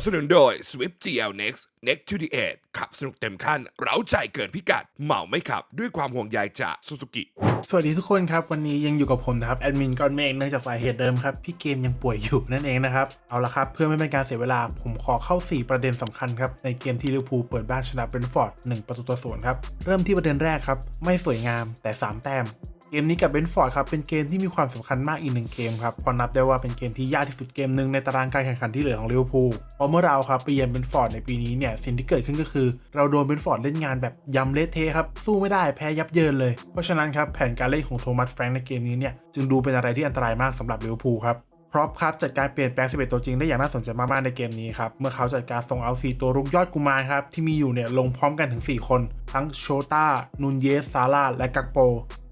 บสนุนโดย Swift GL Next Next to the Edge ขับสนุกเต็มขั้น เร้าใจเกินพิกัด เหมาไม่ขับด้วยความห่วงใยจาก Suzuki สวัสดีทุกคนครับ วันนี้ยังอยู่กับผมนะครับ แอดมินก้อนเมฆเนื่องจากสาเหตุเดิมครับ พี่เกมยังป่วยอยู่นั่นเองนะครับ เอาละครับ เพื่อไม่เป็นการเสียเวลา ผมขอเข้า 4 ประเด็นสำคัญครับ ในเกมที่ลิเวอร์พูลเปิดบ้านชนะเบรนท์ฟอร์ด1ประตูต่อศูนย์ครับ เริ่มที่ประเด็นแรกครับ ไม่สวยงามแต่ 3 แต้ม เกมนี้กับเบนฟอร์ดครับเป็นเกมที่มีความสำคัญมากอีกหนึ่งเกมครับพอนับได้ว่าเป็นเกมที่ยากที่สุดเกมหนึ่งในตารางการแข่งขันที่เหลือของลิเวอร์พูลเพราะเมื่อเราครับไปเยือนเบนฟอร์ดในปีนี้เนี่ยสิ่งที่เกิดขึ้นก็คือ เราโดนเบนฟอร์ดเล่นงานแบบยำเละเทะครับสู้ไม่ได้แพ้ยับเยินเลย เพราะฉะนั้นครับแผนการเล่นของโทมัสแฟรงค์ในเกมนี้เนี่ยจึงดูเป็นอะไรที่อันตรายมากสำหรับลิเวอร์พูลครับพร็อพครับจัดการเปลี่ยนแปลง 11 ตัวจริงได้อย่างน่าสนใจมากๆในเกมนี้ครับ เมื่อเขาจัดการส่งเอา 4 ตัวรุกยอดกุมารครับ ที่มีอยู่เนี่ยลงพร้อมกันถึง 4 คน ทั้งโชตานูนเยส ซาร่า และกักโป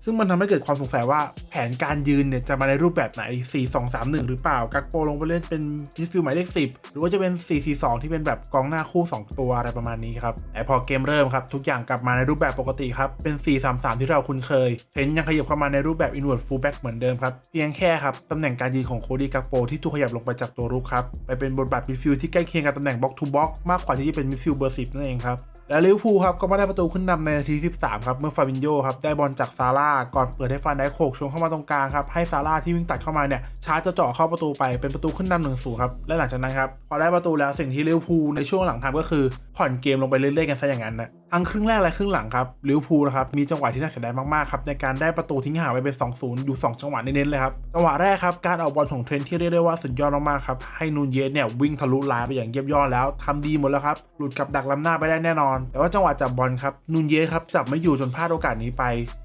ซึ่งมันทำให้เกิดความสงสัยว่าแผนการยืนเนี่ยจะมาในรูปแบบไหน 4 2 3 1 หรือเปล่า กักโปลงไปเล่นเป็นมิดฟิลด์หมายเลข 10 หรือว่าจะเป็น 4 4 2 ที่เป็นแบบกองหน้าคู่ 2 ตัวอะไรประมาณนี้ครับ แต่พอเกมเริ่มครับ ทุกอย่างกลับมาในรูปแบบปกติครับ เป็น 4 3 3 ที่เราคุ้นเคย เทนยังขยับเข้ามาในรูปแบบ inward fullback เหมือนเดิมครับ เพียงแค่ครับตำแหน่งการยืนของโคดี้กักโปที่ถูกขยับลงไปจากตัวรุกครับ ไปเป็นบทบาทมิดฟิลด์ที่ใกล้เคียงกับตำแหน่ง box to box มากกว่าที่จะเป็นมิดฟิลด์เบอร์10นั่นเองครับ และลิเวอร์พูลครับก็มาได้ประตูขึ้นนำในนาทีที่13 ครับ เมื่อฟาบินโยครับได้บอลจากซาร่าก่อนเปิดให้ฟานได้โขกชงเข้ามาตรงกลางครับ ให้ซาร่าที่วิ่งตัดเข้ามาเนี่ยชาร์จจะเจาะเข้าประตูไปเป็นประตูขึ้นนำหนึ่งสูนครับ และหลังจากนั้นครับพอได้ประตูแล้วสิ่งที่ลิเวอร์พูลในช่วงหลังทำก็คือผ่อนเกมลงไปเรื่อยๆกันซะอย่างนั้นนะทั้งครึ่งแรกและครึ่งหลังครับลิเวอร์พูลนะครับมีจังหวะที่น่าเสียดายมากๆครับในการได้ประตูทิ้งห่างไปเป็น 2-0 อยู่ 2 จังหวะเน้นๆเลยครับจังหวะแรกครับการเอาบอลของเทรนที่เรียกได้ว่าสุดยอดมากๆครับให้นูนเยสเนี่ยวิ่งทะลุลายไปอย่างเยี่ยมยอดแล้วทำดีหมดแล้วครับหลุดกับดักล้ำหน้าไปได้แน่นอน แต่ว่าจังหวะจับบอลครับนูนเยสครับจับไม่อยู่จนพลาดโอกาสนี้ไป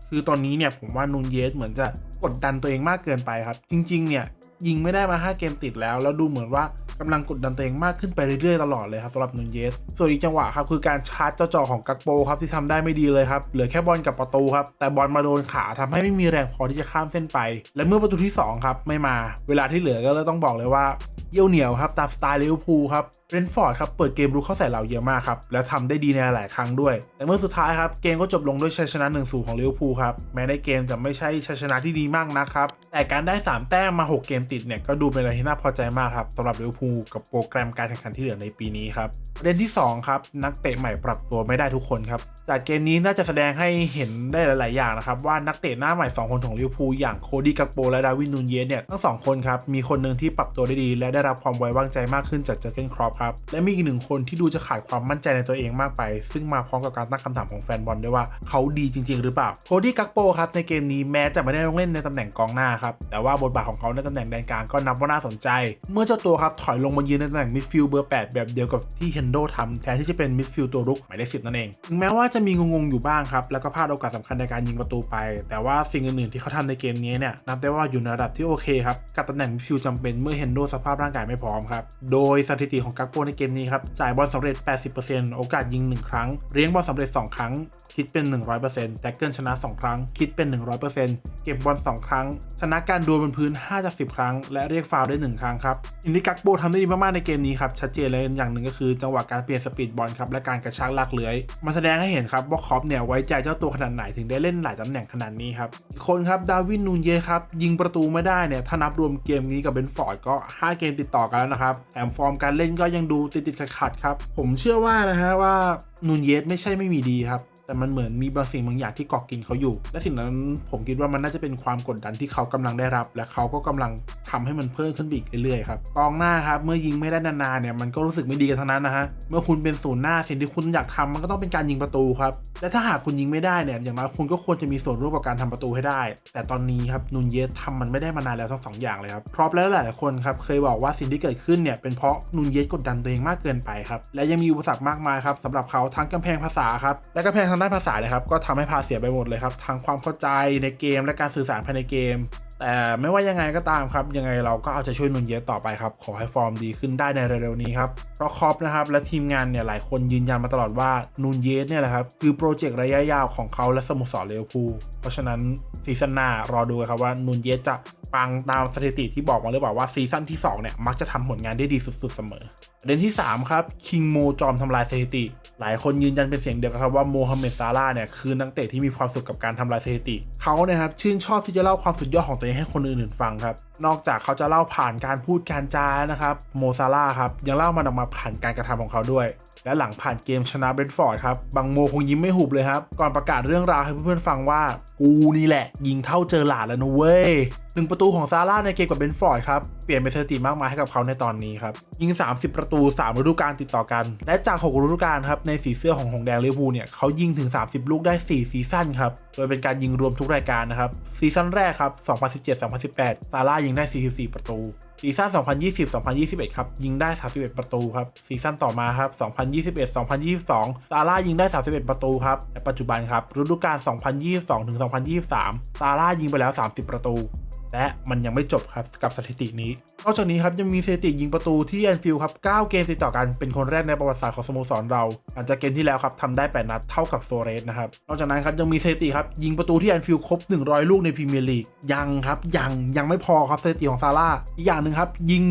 คือตอนนี้เนี่ยผมว่านูนเยสเหมือนจะกดดันตัวเองมากเกินไปครับ จริง ๆ เนี่ย ยิงไม่ได้มา 5 เกมติดแล้ว แล้วดูเหมือนว่ากำลังกดดันตัวเองมากขึ้นไปเรื่อยๆตลอดเลยครับสำหรับนูนเยส ส่วนอีกจังหวะครับคือการชาร์จเจ้าจอของกักโปครับที่ทำได้ไม่ดีเลยครับ เหลือแค่บอลกับประตูครับ แต่บอลมาโดนขาทำให้ไม่มีแรงพอที่จะข้ามเส้นไป และเมื่อประตูที่ 2 ครับ ไม่มา เวลาที่เหลือก็เลยต้องบอกเลยว่าเยี่ยวเหนียวครับตามสไตล์ลิเวอร์พูลครับเรนฟอร์ดครับเปิดเกมรุกเข้าใส่เราเยอะมากครับแล้วทำได้ดีในหลายครั้งด้วย แต่เมื่อสุดท้ายครับเกมก็จบลงด้วยชัยชนะ1นศูของลิเวอร์พูลครับแม้ในเกมจะไม่ใช่ชัยชนะที่ดีมากนะครับแต่การได้ 3 แต้มมา 6 เกมติดเนี่ยก็ดูเป็นอะไรที่น่าพอใจมากครับสำหรับลิเวอร์พูลกับโปรแกรมการแข่งขันที่เหลือในปีนี้ครับประเด็นที่2ครับนักเตะใหม่ปรับตัวไม่ได้ทุกคนครับจากเกมนี้น่าจะแสดงให้เห็นได้หลาย ๆ อย่างนะครับว่านักเตะหน้าใหม่ 2 คนของลิเวอร์พูลอย่างโคดี้กักโปและดาวินนูนเยสเนี่ยทั้งสองคนครับมีคนหนึ่งที่ปรับตัวได้ดี และได้รับความไว้วางใจมากขึ้นจากเจอร์เกนครอปครับและมีอีกหนึ่งคนที่ดูจะขาดความมั่นใจในตัวเองมากไป ซึ่งมาพร้อมกับการตั้งคำถามของแฟนบอลด้วยว่าเขาดีจริง ๆ หรือเปล่าโคดี้กักโปครับในเกมนี้แม้จะไม่ได้ลงเล่นในตำแหน่งกองหน้าครับแต่ว่าบทบาทของเขาในตำแหน่งแดนกลางก็นับว่าน่าสนใจ เมื่อเจ้าตัวครับถอยลงมายืนในตำแหน่งมิดฟิลด์เบอร์ 8 แบบเดียวกับที่เฮนโดทำแทนที่จะเป็นมิดฟิลด์ตัวรุกหมายเลขสินั่นเอง ถึงแม้ว่าจะมีงงๆอยู่บ้างครับ แล้วก็พลาดโอกาสสำคัญในการยิงประตูไป แต่ว่าสิ่งอื่นๆที่เขาทำในเกมนี้เนี่ยนับได้ว่าอยู่ในระดับที่โอเคครับกับตำแหน่งมิดฟิลด์จำเป็นเมื่อเฮนโดสภาพร่างกายไม่พร้อมครับโดยสถิติของกักโปในเกมนี้ครับจ่ายบอลสำเร็จ 80%โอกาสยิง 1 ครั้งเลี้ยงบอลสำเร็จ 2 ครั้ง คิดเป็น 100%แท็กเกิลชนะ 2 ครั้ง คิดเป็น 100%เก็บบอล2ครั้ง ชนะการดวลบนพื้น5จาก10 ครั้ง และเรียกฟาวล์ได้ 1 ครั้งครับอินดิกักโบทำได้ดีมาก ๆ ในเกมนี้ครับ ชัดเจนเลยอย่างหนึ่งก็คือจังหวะการเปลี่ยนสปีดบอลครับและการกระชากลากเลื้อยมันแสดงให้เห็นครับว่าคอปเนี่ยไว้ใจเจ้าตัวขนาดไหนถึงได้เล่นหลายตำแหน่งขนาดนี้ครับอีกคนครับดาวินนูนเยครับยิงประตูไม่ได้เนี่ยถ้านับรวมเกมนี้กับเบนฟอร์ดก็ 5 เกมติดต่อกันแล้วนะครับแถมฟอร์มการเล่นก็ยังดูติดๆขัดๆครับผมเชื่อว่านะฮะว่านูนเยสไม่ใช่ไม่มีดีครับ แต่มันเหมือนมีบางสิ่งบางอย่างที่เกาะกินเขาอยู่ และสิ่งนั้นผมคิดว่ามันน่าจะเป็นความกดดันที่เขากำลังได้รับ และเขาก็กำลัง ทำให้มันเพิ่มขึ้นอีกเรื่อยๆครับกองหน้าครับเมื่อยิงไม่ได้นานๆเนี่ยมันก็รู้สึกไม่ดีกันทั้งนั้นนะฮะเมื่อคุณเป็นศูนย์หน้าสิ่งที่คุณอยากทำมันก็ต้องเป็นการยิงประตูครับและถ้าหากคุณยิงไม่ได้เนี่ยอย่างน้อยคุณก็ควรจะมีส่วนร่วมกับการทำประตูให้ได้ แต่ตอนนี้ครับนุนเยสทำมันไม่ได้มานานแล้วทั้งสองอย่างเลยครับพราะแล้วหลายๆคนครับเคยบอกว่าสิ่งที่เกิดขึ้นเนี่ยเป็นเพราะนุนเยสกดดันตัวเองมากเกินไปครับและยังมีอุปสรรคมากมายครับสำหรับเขาทั้งกำแพงภาษาครับและกำแพงทางด้านภาษาเลยครับก็ทำให้พาเสียไปหมดเลยครับทั้งความเข้าใจในเกมและการสื่อสารภายในเกม แต่ไม่ว่ายังไงก็ตามครับ ยังไงเราก็เอาใจะช่วยนุนเยสต่อไปครับ ขอให้ฟอร์มดีขึ้นได้ในเร็วๆนี้ครับ เพราะคอปนะครับและทีมงานเนี่ยหลายคนยืนยันมาตลอดว่านุนเยสเนี่ยแหละครับ คือโปรเจกต์ระยะยาวของเขาและสโมสรเลวอร์พูเพราะฉะนั้นซีซั่นหน้ารอดูครับว่านุนเยสจะปังตามสถิติที่บอกมาหรือเปล่าว่าซีซั่นที่2เนี่ยมักจะทำผลงานได้ดีสุดๆเสมอประเด็นที่ 3 ครับ คิงโมจอมทำลายสถิติ หลายคนยืนยันเป็นเสียงเดียวกันครับว่าโมฮัมเหม็ดซาร่าเนี่ยคือนักเตะที่มีความสุขกับการทำลายสถิติเขาเนี่ยครับชื่นชอบที่จะเล่าความสุดยอดของตัวเองให้คนอื่นๆฟังครับ นอกจากเขาจะเล่าผ่านการพูดการจานะครับโมซาร่าครับยังเล่ามันออกมาผ่านการกระทำของเขาด้วย และหลังผ่านเกมชนะเบรนฟอร์ดครับบังโมคงยิ้มไม่หุบเลยครับ ก่อนประกาศเรื่องราวให้เพื่อนๆฟังว่า กูนี่แหละ ยิงเท่าเจอหลาดแล้วนะเว้ยหนึ่งประตูของซาร่าในเกมกับเบนฟอร์ดครับ เปลี่ยนเป็นสถิติมากมายให้กับเขาในตอนนี้ครับ ยิง 30 ประตู 3 ฤดูกาลติดต่อกัน และจาก 6 ฤดูกาลครับ ในสีเสื้อของหงแดงลิเวอร์พูลเนี่ยเขายิงถึง 30 ลูกได้ 4 ซีซั่นครับ โดยเป็นการยิงรวมทุกรายการนะครับ ซีซั่นแรกครับ 2017-2018 ซาร่ายิงได้ 44 ประตู ซีซั่น 2020-2021 ครับ ยิงได้ 31 ประตูครับ ซีซั่นต่อมาครับ 2021-2022 ซาร่ายิงได้ 31 ประตูครับ และปัจจุบันครับฤดูกาล 2022-2023 ซาร่ายิงไปแล้ว 30 ประตู และมันยังไม่จบครับกับสถิตินี้ นอกจากนี้ครับยังมีสถิติยิงประตูที่แอนฟิลด์ครับ9เกมติดต่อกันเป็นคนแรกในประวัติศาสตร์ของสโมสรเราหลังจากเกมที่แล้วครับทำได้ 8 นัดเท่ากับโซเรสนะครับนอกจากนั้นครับยังมีสถิติครับยิงประตูที่แอนฟิลด์ครบ 100 ลูกในพรีเมียร์ลีกยังครับยังยังไม่พอครับสถิติของซาร่าอีกอย่างหนึ่งครับยิง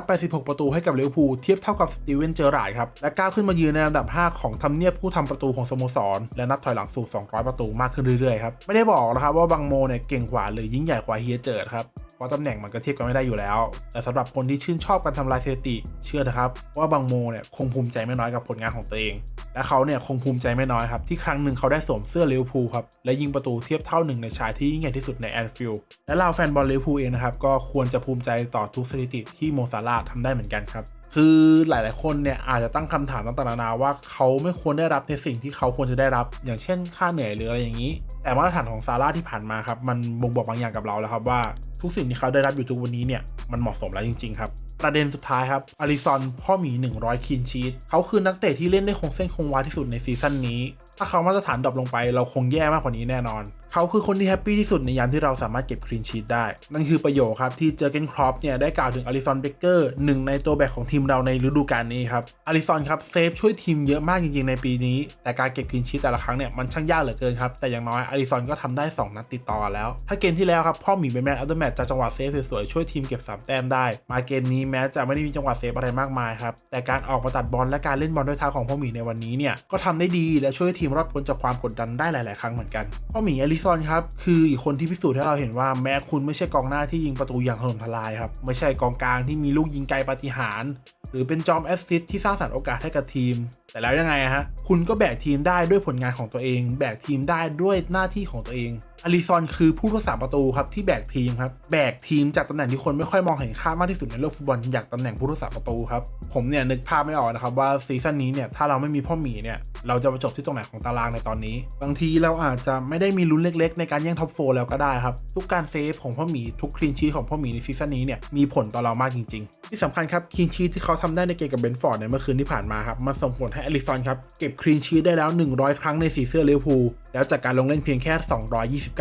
186 ประตูให้กับเลวพูเทียบเท่ากับสตีเวนเจอร์ราร์ดครับและก้าวขึ้นมายืนในอันดับ 5 ของทำเนียบผู้ทำประตูของสโมสร และนับถอยหลังสู่ 200 ประตูมากขึ้นเรื่อยๆครับไม่ได้บอกนะครับว่าบังโมเนี่ยเก่งกว่าหรือยิ่งใหญ่กว่าเฮียเจิดครับ เพราะตำแหน่งมันก็เทียบกันไม่ได้อยู่แล้ว แต่สำหรับคนที่ชื่นชอบการทำลายสถิติ เชื่อนะครับ ว่าบางโมเนี่ยคงภูมิใจไม่น้อยกับผลงานของตัวเอง และเขาเนี่ยคงภูมิใจไม่น้อยครับ ที่ครั้งหนึ่งเขาได้สวมเสื้อลิเวอร์พูลครับ และยิงประตูเทียบเท่าหนึ่งในชายที่ยิ่งใหญ่ที่สุดในแอนฟิลด์และเราแฟนบอลลิเวอร์พูลเองนะครับก็ควรจะภูมิใจต่อทุกสถิติที่โมซาร่าห์ทำได้เหมือนกันครับ คือหลาย ๆ คนเนี่ยอาจจะตั้งคำถามต่างๆนานาว่าเขาไม่ควรได้รับในสิ่งที่เขาควรจะได้รับ อย่างเช่น ค่าเหนื่อยหรืออะไรอย่างนี้ แต่มาตรฐานของซาร่าที่ผ่านมาครับมันบ่งบอกบางอย่างกับเราแล้วครับว่า ทุกสิ่งที่เขาได้รับอยู่ทุกวันนี้เนี่ยมันเหมาะสมแล้วจริง ๆ ครับ ประเด็นสุดท้ายครับอาริซอนพ่อหมี 100คีนชีตเขาคือนักเตะที่เล่นได้คงเส้นคงวาที่สุดในซีซั่นนี้ ถ้าเขามาตรฐานดรอปลงไปเราคงแย่มากกว่านี้แน่นอน เขาคือคนที่แฮปปี้ที่สุดในยามที่เราสามารถเก็บคลีนชีตได้ นั่นคือประโยคครับที่เจอเกนครอปเนี่ยได้กล่าวถึงอลิซอนเบเกอร์หนึ่งในตัวแบกของทีมเราในฤดูกาลนี้ครับอลิซอนครับเซฟช่วยทีมเยอะมากจริงๆในปีนี้ แต่การเก็บคลีนชีตแต่ละครั้งเนี่ยมันช่างยากเหลือเกินครับแต่อย่างน้อยอลิซอนก็ทำได้ 2 นัดติดต่อแล้ว ถ้าเกมที่แล้วครับพ่อหมีเป็นแมนอัลเดอร์แมจากจังหวะเซฟสวยๆช่วยทีมเก็บสามแต้มได้ มาเกมนี้แม้จะไม่ได้มีจังหวะเซฟอะไรมากมายครับ แต่การออกมาตัดบอลและการเล่นบอลด้วยเท้าของพ่อหมีในวันนี้เนี่ยก็ทำได้ดีและช่วยให้ทีมรอดพ้นจากความกดดันได้หลาย ๆ ครั้งเหมือนกันพ่อหมีอลิซอนครับคืออีกคนที่พิสูจน์ให้เราเห็นว่าแม้คุณไม่ใช่กองหน้าที่ยิงประตูอย่างถล่มทลายครับไม่ใช่กองกลางที่มีลูกยิงไกลปาฏิหาริย์หรือเป็นจอมแอสซิสต์ที่สร้างสรรค์โอกาสให้กับทีม แต่แล้วยังไงฮะ คุณก็แบกทีมได้ด้วยผลงานของตัวเอง แบกทีมได้ด้วยหน้าที่ของตัวเองอลิซอนคือผู้รักษาประตูครับที่แบกทีมครับ แบกทีมจากตำแหน่งที่คนไม่ค่อยมองเห็นค่ามากที่สุดในโลกฟุตบอลอยากตำแหน่งผู้รักษาประตูครับ ผมเนี่ยนึกภาพไม่ออกนะครับว่าซีซั่นนี้เนี่ยถ้าเราไม่มีพ่อหมีเนี่ยเราจะมาจบที่ตรงไหนของตารางในตอนนี้ บางทีเราอาจจะไม่ได้มีลุ้นเล็ก ๆ ในการแย่งท็อปโฟแล้วก็ได้ครับ ทุกการเซฟของพ่อหมีทุกคลีนชีของพ่อหมีในซีซั่นนี้เนี่ยมีผลต่อเรามากจริง ๆ ที่สำคัญครับคลีนชีที่เขาทำได้ในเกมกับเบนฟอร์ดในเมื่อคืนที่ผ่านมาครับมันส่งผลให้อลิซอนครับเก็บคลีนชีทได้แล้ว 100 ครั้งในสีเสื้อลิเวอร์พูลแล้วจากการลงเล่นเพียงแค่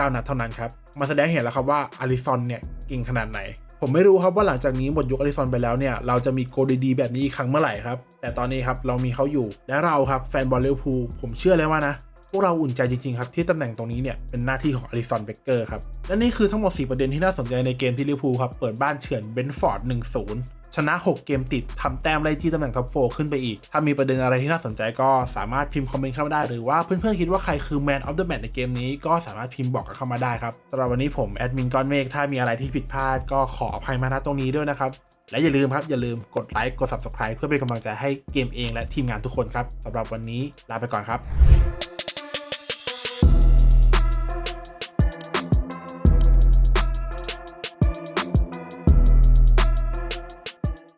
229 นัดเท่านั้นครับมาแสดงเห็นแล้วครับว่าอลิซอนเนี่ยเก่งขนาดไหน ผมไม่รู้ครับว่าหลังจากนี้หมดยุคอลิซอนไปแล้วเนี่ยเราจะมีโกลดีๆแบบนี้อีกครั้งเมื่อไหร่ครับแต่ตอนนี้ครับเรามีเขาอยู่และเราครับแฟนบอลลิเวอร์พูลผมเชื่อเลยว่านะพวกเราอุ่นใจจริงๆครับที่ตำแหน่งตรงนี้เนี่ยเป็นหน้าที่ของอลิซอนเบเกอร์ครับและนี่คือทั้งหมด 4 ประเด็นที่น่าสนใจในเกมที่ลิเวอร์พูลครับเปิดบ้านเฉือนเบนฟอร์ด 1-0 ชนะ 6 เกมติดทำแต้มไล่จี้ตำแหน่งท็อปโฟขึ้นไปอีก ถ้ามีประเด็นอะไรที่น่าสนใจก็สามารถพิมพ์คอมเมนต์เข้ามาได้ หรือว่าเพื่อนๆคิดว่าใครคือ Man of the Match ในเกมนี้ก็สามารถพิมพ์บอกกันเข้ามาได้ครับสำหรับวันนี้ผมแอดมินก้อนเมฆถ้ามีอะไรที่ผิดพลาดก็ขออภัยมาณตรงนี้ด้วยนะครับและอย่าลืมครับอย่าลืมกดไลค์กด Subscribe เพื่อเป็นกำลังใจให้เกมเองและทีมงานทุกคนครับสำหรับวันนี้ลาไปก่อนครับ